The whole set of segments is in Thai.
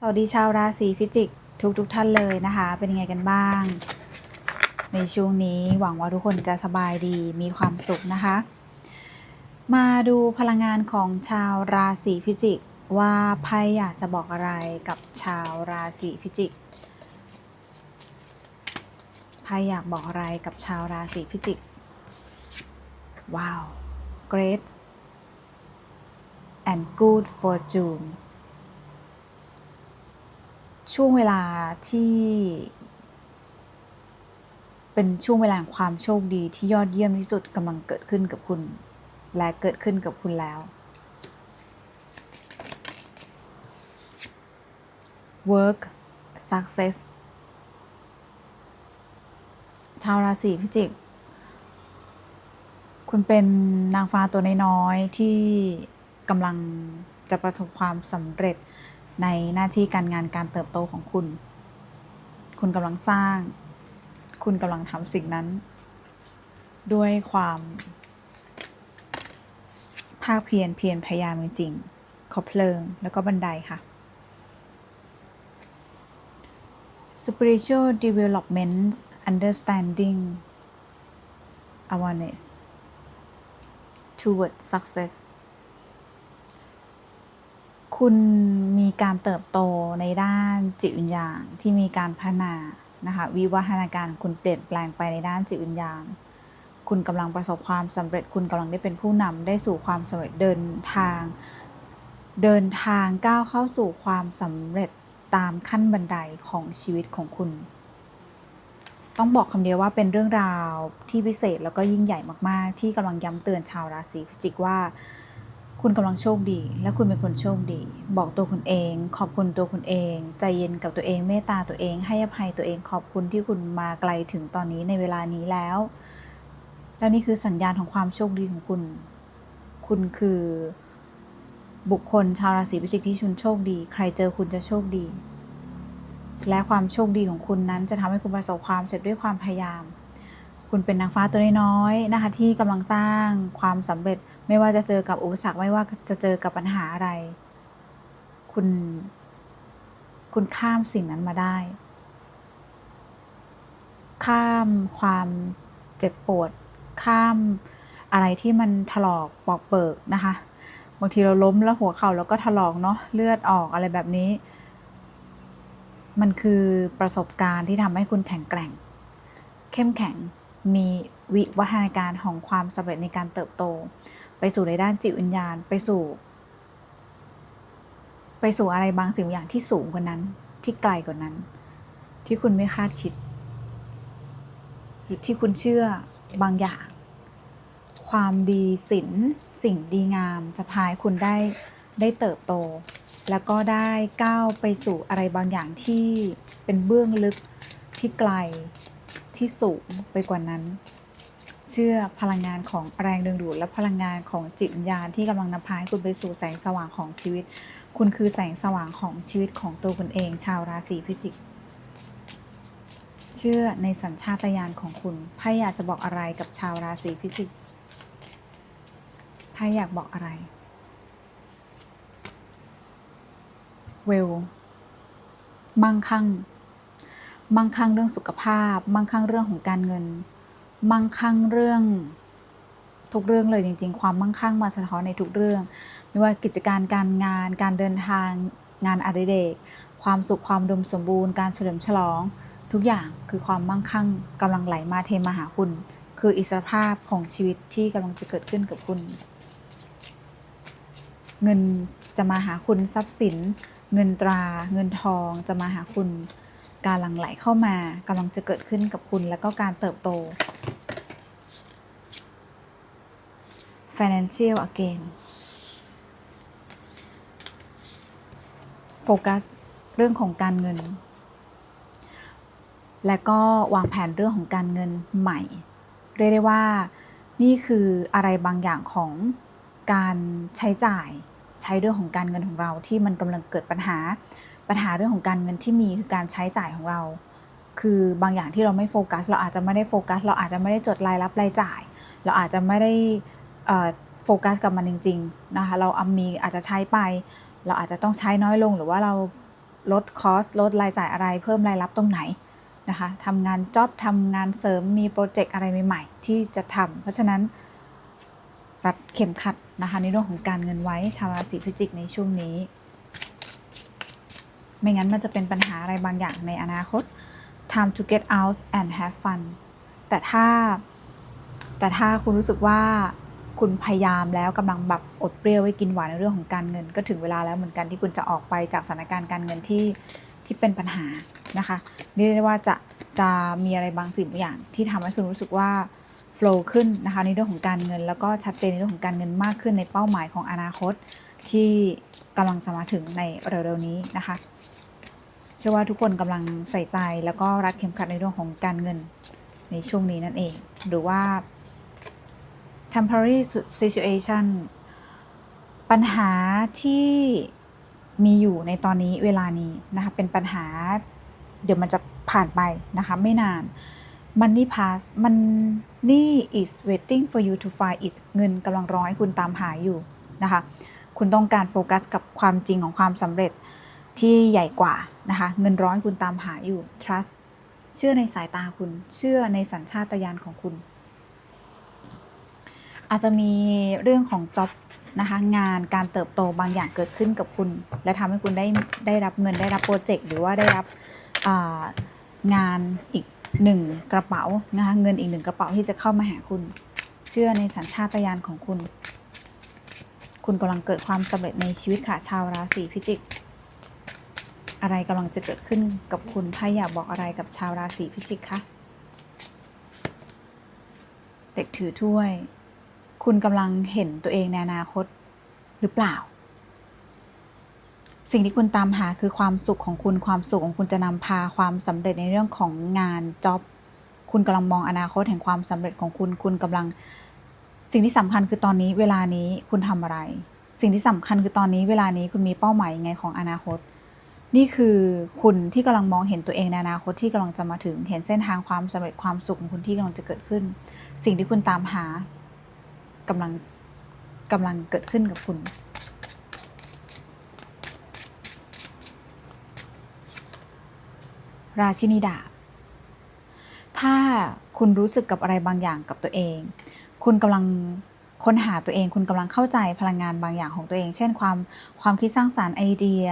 สวัสดีชาวราศีพิจิกทุกทุกท่านเลยนะคะ เป็นยังไงกันบ้าง ในช่วงนี้หวังว่าทุกคนจะสบายดีมีความสุขนะคะ มาดูพลังงานของชาวราศีพิจิก ว่าไพ่อยากจะบอกอะไรกับชาวราศีพิจิกไพ่อยากบอกอะไรกับชาวราศีพิจิก ว้าว great and good fortune ช่วงเวลาที่ เป็นช่วงเวลาแห่งความโชคดีที่ยอดเยี่ยมที่สุดกำลังเกิดขึ้นกับคุณ และเกิดขึ้นกับคุณแล้ว work success ชาวราศีพิจิก คุณเป็นนางฟ้าตัวน้อยๆที่กำลังจะประสบความสำเร็จ ในหน้าที่การงานการเติบโตของคุณ คุณกำลังสร้าง คุณกำลังทำสิ่งนั้น ด้วยความภาคเพียรเพียรพยายามจริงๆขอเพลิงแล้วก็บันไดค่ะ spiritual development understanding awareness toward success คุณมีการเติบโตในด้านจิตวิญญาณที่มีการพัฒนานะคะวิวัฒนาการคุณเปลี่ยนแปลงไปในด้านจิตวิญญาณ คุณกำลังประสบความสำเร็จคุณกำลังได้เป็นผู้นำได้สู่ความสำเร็จเดินทาง เดินทางก้าวเข้าสู่ความสำเร็จตามขั้นบันไดของชีวิตของคุณ ต้องบอกคำเดียวว่าเป็นเรื่องราวที่พิเศษแล้วก็ยิ่งใหญ่มาก ๆ ที่กำลังย้ำเตือนชาวราศีพิจิกว่า คุณกำลังโชคดี และคุณเป็นคนโชคดี บอกตัวคุณเอง ขอบคุณตัวคุณเอง ใจเย็นกับตัวเองเมตตาตัวเอง ให้อภัยตัวเองขอบคุณที่คุณมาไกลถึงตอนนี้ในเวลานี้แล้ว แล้วนี่คือสัญญาณของความโชคดีของคุณ คุณคือบุคคลชาวราศีพิจิกที่ชุนโชคดี ใครเจอคุณจะโชคดี และความโชคดีของคุณนั้นจะทำให้คุณประสบความสำเร็จด้วยความพยายาม คุณเป็นนางฟ้าตัวน้อยๆนะคะที่กำลังสร้างความสำเร็จไม่ว่าจะเจอกับอุปสรรคไม่ว่าจะเจอกับปัญหาอะไร คุณ คุณข้ามสิ่งนั้นมาได้ ข้ามความเจ็บปวด ข้ามอะไรที่มันถลอกปอกเปิกนะคะบางทีเราล้มแล้วหัวเข่าเราก็ถลอกเนาะเลือดออกอะไรแบบนี้ มันคือประสบการณ์ที่ทำให้คุณแข็งแกร่ง เข้มแข็ง มีวิวัฒนาการของความสำเร็จในการเติบโต ไปสู่ในด้านจิตวิญญาณ ไปสู่ ไปสู่อะไรบางสิ่งบางอย่างที่สูงกว่านั้น ที่ไกลกว่านั้น ที่คุณไม่คาดคิด หรือที่คุณเชื่อบางอย่าง ความดีศิลสิ่งดีงามจะพาให้คุณได้ได้เติบโต แล้วก็ได้ก้าวไปสู่อะไรบางอย่างที่เป็นเบื้องลึกที่ไกล ที่สูงไปกว่านั้น เชื่อพลังงานของแรงดึงดูดและพลังงานของจิตวิญญาณที่กำลังนำพาให้คุณไปสู่แสงสว่างของชีวิต คุณคือแสงสว่างของชีวิตของตัวคุณเอง ชาวราศีพิจิกเชื่อในสัญชาตญาณของคุณไพ่อยากจะบอกอะไรกับชาวราศีพิจิกไพ่อยากบอกอะไร เวล มั่งคั่ง มั่งคั่งเรื่องสุขภาพมั่งคั่งเรื่องของการเงินมั่งคั่งเรื่อง ทุกเรื่องเลยจริง ๆ ความมั่งคั่งมาสะท้อนในทุกเรื่อง ไม่ว่ากิจการการงาน การเดินทาง งานอดิเรก ความสุขความดมสมบูรณ์ การเฉลิมฉลอง ทุกอย่างคือความมั่งคั่งกำลังไหลมาเทมาหาคุณ คืออิสรภาพของชีวิตที่กำลังจะเกิดขึ้นกับคุณ เงินจะมาหาคุณทรัพย์สิน เงินตรา เงินทองจะมาหาคุณ การหลั่งไหลเข้ามากำลังจะเกิดขึ้นกับคุณแล้วก็การเติบโต financial again โฟกัสเรื่องของการเงิน และก็วางแผนเรื่องของการเงินใหม่ เรียกได้ว่านี่คืออะไรบางอย่างของการใช้จ่ายใช้เรื่องของการเงินของเราที่มันกำลังเกิดปัญหา ปัญหาเรื่องของการเงินที่มีคือการใช้จ่ายของเรา คือบางอย่างที่เราไม่โฟกัส เราอาจจะไม่ได้โฟกัส เราอาจจะไม่ได้จดรายรับรายจ่าย เราอาจจะไม่ได้โฟกัสกับมันจริงๆนะคะเราเอามีอาจจะใช้ไป เราอาจจะต้องใช้น้อยลง หรือว่าเราลดคอสลดรายจ่ายอะไร เพิ่มรายรับตรงไหนนะคะทำงานจ็อบทำงานเสริมมีโปรเจกต์อะไรใหม่ ๆ ที่จะทำเพราะฉะนั้นรัดเข็มขัดนะคะในเรื่องของการเงินไว้ชาวราศีพิจิกในช่วงนี้ ไม่งั้นมันจะเป็นปัญหาอะไรบางอย่างในอนาคต time to get out and have fun แต่ถ้า แต่ถ้าคุณรู้สึกว่าคุณพยายามแล้วกำลังแบบอดเปรี้ยวไว้กินหวานในเรื่องของการเงิน ก็ถึงเวลาแล้วเหมือนกันที่คุณจะออกไปจากสถานการณ์การเงินที่ที่เป็นปัญหานะคะเรียกได้ว่าจะจะมีอะไรบางสิ่งบางอย่างที่ทำให้คุณรู้สึกว่า flow ขึ้นนะคะในเรื่องของการเงิน แล้วก็ชัดเจนในเรื่องของการเงินมากขึ้นในเป้าหมายของอนาคต ที่กำลังจะมาถึงในเร็วๆนี้นะคะ ชื่อว่าทุกคนกำลังใส่ใจแล้วก็รัดเข็มขัดในเรื่องของการเงินในช่วงนี้นั่นเอง หรือว่า temporary situation ปัญหาที่มีอยู่ในตอนนี้เวลานี้นะคะเป็นปัญหา เดี๋ยวมันจะผ่านไปนะคะ ไม่นาน money pass money is waiting for you to find it เงินกำลังรอให้คุณตามหาอยู่นะคะ คุณต้องการโฟกัสกับความจริงของความสำเร็จที่ใหญ่กว่า นะคะเงินร้อยคุณตามหาอยู่ trust เชื่อในสายตาคุณ เชื่อในสัญชาตญาณของคุณ อาจจะมีเรื่องของ job นะคะงานการเติบโตบางอย่างเกิดขึ้นกับคุณ และทำให้คุณได้ได้รับเงินได้รับโปรเจกต์หรือว่าได้รับงานอีกหนึ่งกระเป๋านะคะเงินอีกหนึ่งกระเป๋าที่จะเข้ามาหาคุณ เชื่อในสัญชาตญาณของคุณ คุณกำลังเกิดความสำเร็จในชีวิตค่ะชาวราศีพิจิก อะไรกำลังจะเกิดขึ้นกับคุณถ้าอยากบอกอะไรกับชาวราศีพิจิกคะเด็กถือถ้วย คุณกำลังเห็นตัวเองในอนาคตหรือเปล่า สิ่งที่คุณตามหาคือความสุขของคุณความสุขของคุณจะนำพาความสำเร็จในเรื่องของงานจ็อบคุณกำลังมองอนาคตแห่งความสำเร็จของคุณคุณกำลัง สิ่งที่สำคัญคือตอนนี้เวลานี้คุณทำอะไร สิ่งที่สำคัญคือตอนนี้เวลานี้คุณมีเป้าหมายยังไงของอนาคต นี่คือคุณที่กำลังมองเห็นตัวเองในอนาคตที่กำลังจะมาถึง เห็นเส้นทางความสำเร็จความสุขของคุณที่กำลังจะเกิดขึ้น สิ่งที่คุณตามหากำลังกำลังเกิดขึ้นกับคุณ ราชินีดาบถ้าคุณรู้สึกกับอะไรบางอย่างกับตัวเอง คุณกำลังค้นหาตัวเอง คุณกำลังเข้าใจพลังงานบางอย่างของตัวเอง เช่นความความคิดสร้างสารรค์ไอเดีย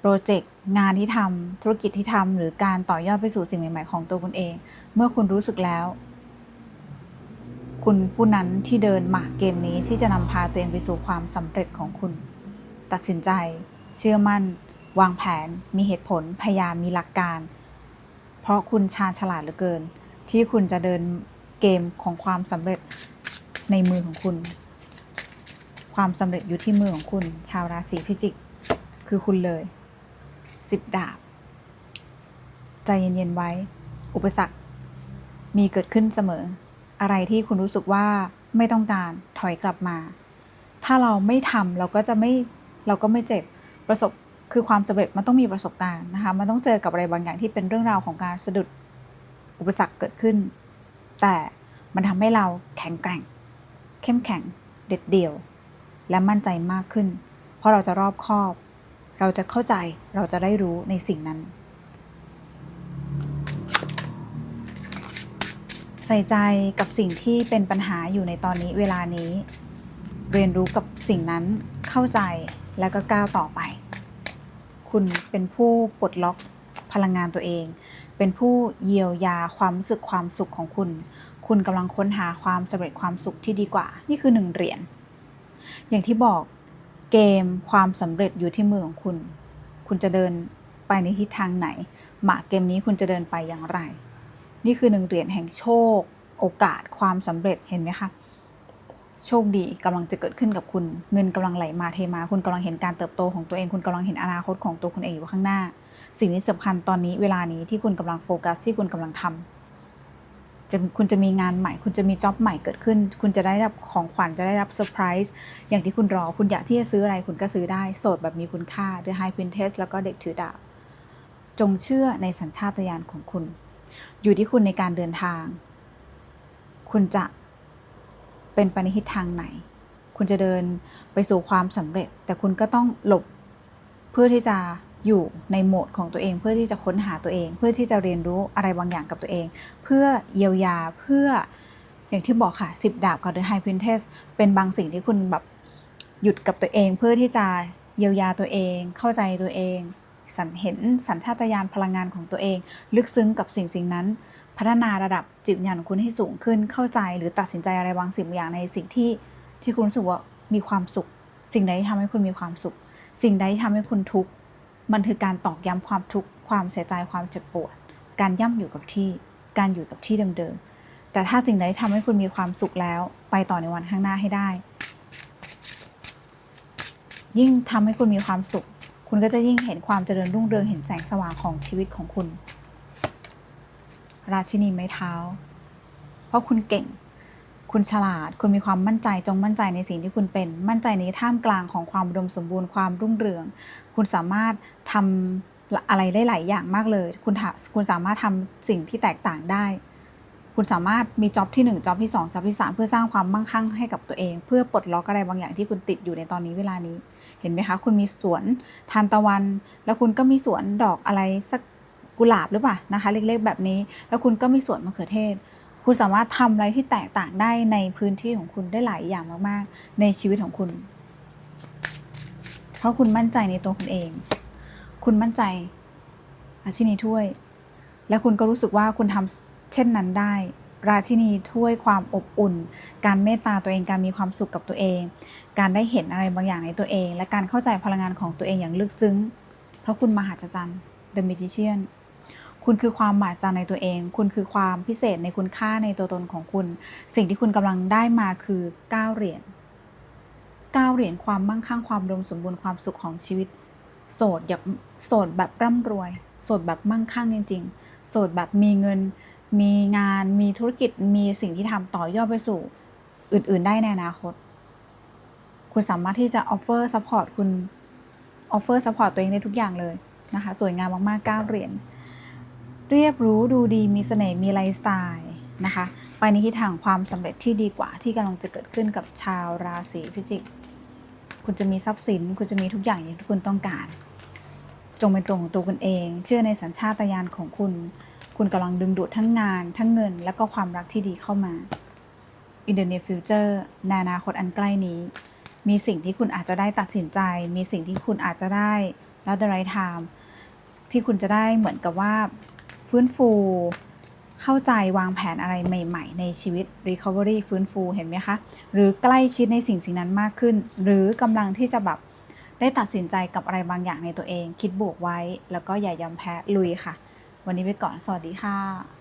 โปรเจกต์งานที่ทำธุรกิจที่ทำหรือการต่อยอดไปสู่สิ่งใหม่ ๆ ของตัวคุณเอง เมื่อคุณรู้สึกแล้ว คุณผู้นั้นที่เดินหมากเกมนี้ที่จะนำพาตัวเองไปสู่ความสำเร็จของคุณ ตัดสินใจ เชื่อมั่น วางแผน มีเหตุผลพยายามมีหลักการ เพราะคุณชาญฉลาดเหลือเกิน ที่คุณจะเดินเกมของความสำเร็จในมือของคุณ ความสำเร็จอยู่ที่มือของคุณ ชาวราศีพิจิก คือคุณเลย สิบดาบ ใจเย็นๆไว้ อุปสรรค มีเกิดขึ้นเสมอ อะไรที่คุณรู้สึกว่าไม่ต้องการถอยกลับมา ถ้าเราไม่ทำเราก็จะไม่เราก็ไม่เจ็บประสบคือความสำเร็จมันต้องมีประสบการณ์นะคะมันต้องเจอกับอะไรบางอย่างที่เป็นเรื่องราวของการสะดุดอุปสรรคเกิดขึ้น แต่มันทำให้เราแข็งแกร่ง เข้มแข็งเด็ดเดี่ยว และมั่นใจมากขึ้น เพราะเราจะรอบคอบ เราจะเข้าใจเราจะได้รู้ในสิ่งนั้น ใส่ใจกับสิ่งที่เป็นปัญหาอยู่ในตอนนี้เวลานี้ เรียนรู้กับสิ่งนั้นเข้าใจแล้วก็ก้าวต่อไป คุณเป็นผู้ปลดล็อกพลังงานตัวเอง เป็นผู้เยียวยาความรู้สึกความสุขของคุณ คุณกำลังค้นหาความสำเร็จความสุขที่ดีกว่า นี่คือหนึ่งเหรียญอย่างที่บอก เกมความสำเร็จอยู่ที่มือของคุณ คุณจะเดินไปในทิศทางไหน หมากเกมนี้คุณจะเดินไปอย่างไร นี่คือหนึ่งเหรียญแห่งโชค โอกาสความสำเร็จเห็นไหมคะโชคดีกำลังจะเกิดขึ้นกับคุณ เงินกำลังไหลมาเทมา คุณกำลังเห็นการเติบโตของตัวเอง คุณกำลังเห็นอนาคตของตัวคุณเองอยู่ข้างหน้า สิ่งที่สำคัญตอนนี้เวลานี้ที่คุณกำลังโฟกัสที่คุณกำลังทำ จะคุณจะมีงานใหม่ คุณจะมีจ็อบใหม่เกิดขึ้น คุณจะได้รับของขวัญจะได้รับเซอร์ไพรส์อย่างที่คุณรอ คุณอยากที่จะซื้ออะไรคุณก็ซื้อได้ โสดแบบมีคุณค่า The High Princess แล้วก็เด็กถือดาบจงเชื่อในสัญชาตญาณของคุณ อยู่ที่คุณในการเดินทาง คุณจะเป็นไปในทิศทางไหน คุณจะเดินไปสู่ความสำเร็จ แต่คุณก็ต้องหลบเพื่อที่จะ อยู่ในโหมดของตัวเอง เพื่อที่จะค้นหาตัวเอง เพื่อที่จะเรียนรู้อะไรบางอย่างกับตัวเอง เพื่อเยียวยาเพื่ออย่างที่บอกค่ะสิบดาบกับ The High Princess เป็นบางสิ่งที่คุณแบบหยุดกับตัวเอง เพื่อที่จะเยียวยาตัวเอง เข้าใจตัวเองสันเห็นสัญชาตญาณพลังงานของตัวเอง ลึกซึ้งกับสิ่งสิ่งนั้น พัฒนาระดับจิตวิญญาณของคุณให้สูงขึ้นเข้าใจหรือตัดสินใจอะไรบางสิ่งบางอย่างในสิ่งที่ที่คุณรู้สึกว่ามีความสุข สิ่งใดที่ทำให้คุณมีความสุข สิ่งใดที่ทำให้คุณทุกข์ มันคือการตอกย้ำความทุกข์ความเสียใจความเจ็บปวด การย่ำอยู่กับที่ การอยู่กับที่เดิมๆ แต่ถ้าสิ่งใดทำให้คุณมีความสุขแล้ว ไปต่อในวันข้างหน้าให้ได้ ยิ่งทำให้คุณมีความสุข คุณก็จะยิ่งเห็นความเจริญรุ่งเรืองเห็นแสงสว่างของชีวิตของคุณ ราชินีไม้เท้า เพราะคุณเก่ง คุณฉลาด คุณมีความมั่นใจจงมั่นใจในสิ่งที่คุณเป็น มั่นใจในท่ามกลางของความอุดมสมบูรณ์ความรุ่งเรือง คุณสามารถทำอะไรได้หลายอย่างมากเลย คุณคุณสามารถทำสิ่งที่แตกต่างได้ คุณสามารถมีจ็อบที่1จ็อบที่2จ็อบที่ 3 เพื่อสร้างความมั่งคั่งให้กับตัวเอง เพื่อปลดล็อกอะไรบางอย่างที่คุณติดอยู่ในตอนนี้เวลานี้ เห็นไหมคะ คุณมีสวนทานตะวัน แล้วคุณก็มีสวนดอกอะไรสักกุหลาบหรือเปล่านะคะ เล็กๆแบบนี้ แล้วคุณก็มีสวนมะเขือเทศ คุณสามารถทำอะไรที่แตกต่างได้ในพื้นที่ของคุณได้หลายอย่างมากๆ ในชีวิตของคุณ เพราะคุณมั่นใจในตัวคุณเอง คุณมั่นใจราชินีถ้วย และคุณก็รู้สึกว่าคุณทำเช่นนั้นได้ ราชินีถ้วยความอบอุ่น การเมตตาตัวเองการมีความสุขกับตัวเอง การได้เห็นอะไรบางอย่างในตัวเอง และการเข้าใจพลังงานของตัวเองอย่างลึกซึ้ง เพราะคุณมหัศจรรย์ The Magician คุณคือความมหัศจรรย์ในตัวเอง คุณคือความพิเศษในคุณค่าในตัวตนของคุณ สิ่งที่คุณกำลังได้มาคือ9เหรียญ9เหรียญความมั่งคั่งความอุดมสมบูรณ์ความสุขของชีวิต โสดอยากโสดแบบร่ำรวย โสดแบบมั่งคั่งจริง ๆ โสดแบบมีเงิน มีงาน มีธุรกิจ มีสิ่งที่ทำต่อยอดไปสู่อื่น ๆ ได้ในอนาคต คุณสามารถที่จะ offer support คุณ offer support ตัวเองได้ทุกอย่างเลยนะคะ สวยงามมากๆ9เหรียญ เรียบรู้ดูดีมีเสน่ห์มีไลฟ์สไตล์นะคะไปในทิศทางความสำเร็จที่ดีกว่าที่กำลังจะเกิดขึ้นกับชาวราศีพิจิก คุณจะมีทรัพย์สิน คุณจะมีทุกอย่างอย่างที่คุณต้องการ จงเป็นตัวของตัวคุณเอง เชื่อในสัญชาตญาณของคุณ คุณกำลังดึงดูดทั้งงาน ทั้งเงิน และก็ความรักที่ดีเข้ามา In the near future ในอนาคตอันใกล้นี้ มีสิ่งที่คุณอาจจะได้ตัดสินใจ มีสิ่งที่คุณอาจจะได้แล้ว the right time ที่คุณจะได้เหมือนกับว่า ฟื้นฟู เข้าใจวางแผนอะไรใหม่ ๆ ในชีวิต recovery ฟื้นฟูเห็นไหมคะ หรือใกล้ชิดในสิ่งสิ่งนั้นมากขึ้น หรือกำลังที่จะแบบได้ตัดสินใจกับอะไรบางอย่างในตัวเอง คิดบวกไว้ แล้วก็อย่ายอมแพ้ลุยค่ะ วันนี้ไปก่อน สวัสดีค่ะ